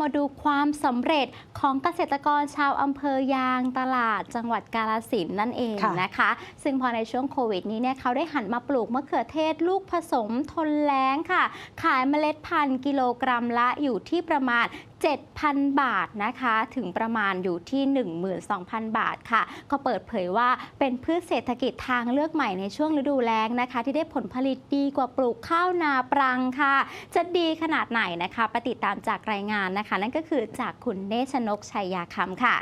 มาดูความสำเร็จของเกษตรกรชาวอำเภอยางตลาดจังหวัดกาลสินธุ์นั่นเองค่ะนะคะ ซึ่งพอในช่วงโควิดนี้เนี่ยเขาได้หันมาปลูกมะเขือเทศลูกผสมทนแล้งค่ะ ขายเมล็ดพันธุ์กิโลกรัมละอยู่ที่ประมาณ7,000 บาทนะคะ ถึงประมาณอยู่ที่ 12,000 บาทค่ะ ก็เปิดเผยว่าเป็นพืชเศรษฐกิจทางเลือกใหม่ในช่วงฤดูแล้งนะคะ ที่ได้ผลผลิตดีกว่าปลูกข้าวนาปรังค่ะ จะดีขนาดไหนนะคะไปติดตามจากรายงานนะคะนั่นก็คือจากคุณเนชนกชัยยาคำค่ะ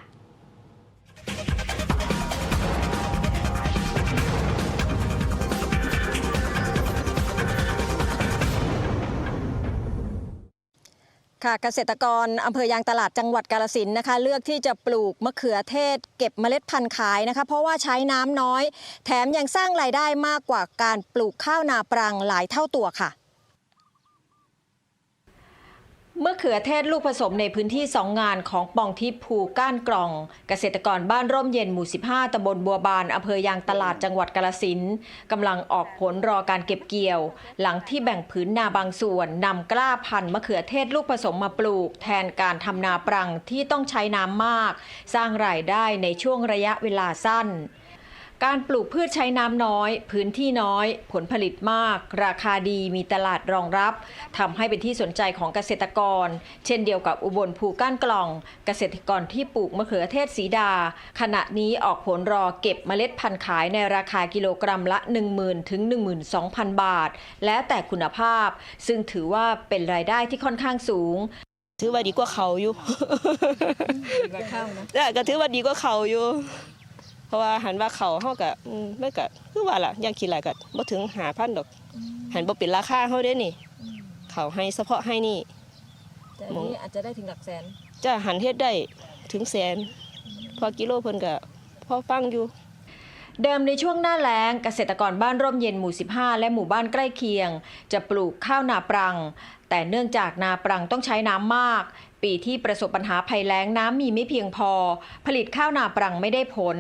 ค่ะเกษตรกรอำเภอยางตลาดจังหวัดกาลสินนะคะ เลือกที่จะปลูกมะเขือเทศ เก็บเมล็ดพันธุ์ขายนะคะ เพราะว่าใช้น้ำน้อย แถมยังสร้างรายได้มากกว่าการปลูกข้าวนาปรังหลายเท่าตัวค่ะ เมื่อเขือเทศลูกผสมในพื้นที่ 2 งานของปองทิพย์ภูก้านกล่อง เกษตรกรบ้านร่มเย็นหมู่ 15ตำบลบัวบานอำเภอยางตลาดจังหวัดกาลสินกำลังออกผลรอการเก็บเกี่ยว หลังที่แบ่งผืนนาบางส่วนนำกล้าพันธุ์มะเขือเทศลูกผสมมาปลูก แทนการทำนาปรังที่ต้องใช้น้ำมาก สร้างรายได้ในช่วงระยะเวลาสั้น การปลูกพืชใช้น้ำน้อย พื้นที่น้อย ผลผลิตมาก ราคาดีมีตลาดรองรับทำให้เป็นที่สนใจของเกษตรกร เช่นเดียวกับอุบลภูก้านกล่อง เกษตรกรที่ปลูกมะเขือเทศสีดา ขณะนี้ออกผลรอเก็บเมล็ดพันธุ์ขายในราคากิโลกรัมละ 10,000ถึง12,000 บาท แล้วแต่คุณภาพ ซึ่งถือว่าเป็นรายได้ที่ค่อนข้างสูงถือว่าดีกว่าเขาอยู่จ้ะก็ถือว่าดีกว่าเขาอยู่ เพราะว่าหันว่าเขาเฮาก็อืมมันก็คือว่าล่ะอย่างคิดหลายก็บ่ถึง5,000ดอก หันบ่เป็นราคาเฮาเด้นี่ เขาให้เฉพาะให้นี่ แต่นี้อาจจะได้ถึงหลักแสน จะหันเฮ็ดได้ถึงแสน พอกิโลเพิ่นก็พอฟังอยู่ เดิมในช่วงหน้าแล้งเกษตรกรบ้านร่มเย็นหมู่ 15 และหมู่บ้านใกล้เคียง จะปลูกข้าวนาปรัง แต่เนื่องจากนาปรังต้องใช้น้ำมาก ปีที่ประสบปัญหาภัยแล้งน้ำมีไม่เพียงพอ ผลิตข้าวนาปรังไม่ได้ผล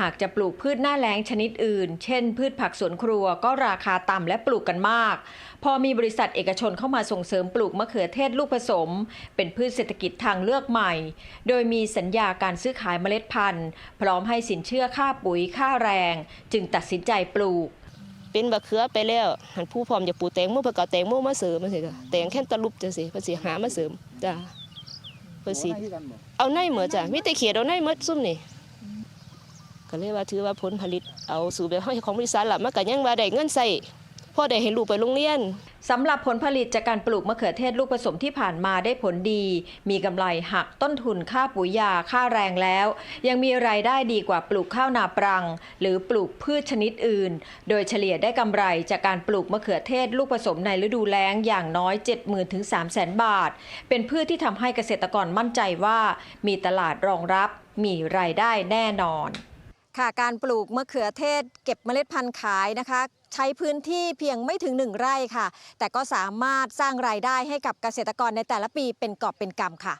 หากจะปลูกพืชหน้าแล้งชนิดอื่น เช่น พืชผักสวนครัวก็ราคาต่ำและปลูกกันมาก พอมีบริษัทเอกชนเข้ามาส่งเสริมปลูกมะเขือเทศลูกผสม เป็นพืชเศรษฐกิจทางเลือกใหม่ โดยมีสัญญาการซื้อขายเมล็ดพันธุ์ พร้อมให้สินเชื่อค่าปุ๋ยค่าแรง จึงตัดสินใจปลูกเป็นบักเขือไปแล้วหันผู้พร้อมจะปลูกแตงโมเพิ่นก็เอาแตงโมมาเสริมจังซี่จ้ะแตงแค่ตะลุบจังซี่เพิ่นสิหามาเสริมจ้ะ พิ่นสิเอาในเหมือจ้ะมีแต่เขียดเอาในหมดซุ่มนี่ก็เลยว่าถือว่าผลผลิตเอาสู่แบบเฮาของบริษัทล่ะมันก็ยังว่าได้เงินใช้ พ่อได้ให้ลูกไปโรงเรียนสำหรับผลผลิตจากการปลูกมะเขือเทศลูกผสมที่ผ่านมาได้ผลดี มีกำไรหักต้นทุนค่าปุ๋ยยาค่าแรงแล้ว ยังมีรายได้ดีกว่าปลูกข้าวนาปรัง หรือปลูกพืชชนิดอื่น โดยเฉลี่ยได้กำไรจากการปลูกมะเขือเทศลูกผสมในฤดูแล้งอย่างน้อย 70,000ถึง300,000 บาท เป็นพืชที่ทำให้เกษตรกรมั่นใจว่า มีตลาดรองรับ มีรายได้แน่นอน ค่ะการปลูกมะเขือเทศ เก็บเมล็ดพันธุ์ขายนะคะ ใช้พื้นที่เพียงไม่ถึง1ไร่ค่ะ แต่ก็สามารถสร้างรายได้ให้กับเกษตรกรในแต่ละปีเป็นกอบเป็นกำค่ะ